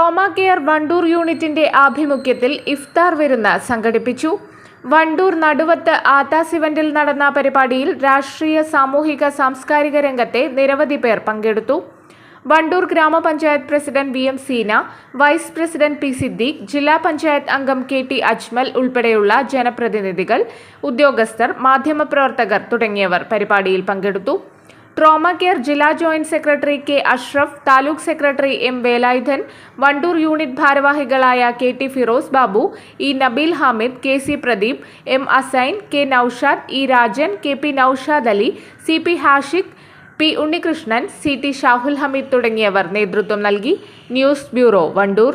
Trauma care Wandoor യൂണിറ്റിന്റെ ആഭിമുഖ്യത്തിൽ ഇഫ്താർ വിരുന്ന് സംഘടിപ്പിച്ചു. വണ്ടൂർ നടുവത്ത് ആത്താസിവന്റിൽ നടന്ന പരിപാടിയിൽ രാഷ്ട്രീയ സാമൂഹിക സാംസ്കാരിക രംഗത്തെ നിരവധി പേർ പങ്കെടുത്തു. Wandoor gramapanchayat president V M Seena vice president P Siddique ജില്ലാ പഞ്ചായത്ത് അംഗം കെ ടി അജ്മൽ ഉൾപ്പെടെയുള്ള ജനപ്രതിനിധികൾ ഉദ്യോഗസ്ഥർ മാധ്യമപ്രവർത്തകർ തുടങ്ങിയവർ പരിപാടിയിൽ പങ്കെടുത്തു. ട്രോമ കെയർ ജില്ലാ joint secretary K Ashraf taluk secretary M Velayudhan Wandoor unit ഭാരവാഹികളായ K T Firoz Babu E Nabeel Hamid K C Pradeep M Assain K Noushad E Rajan K P Noushad Ali C P Hashiq P Unnikrishnan C T Shahul Hameed തുടങ്ങിയവർ നേതൃത്വം നൽകി. News bureau Wandoor.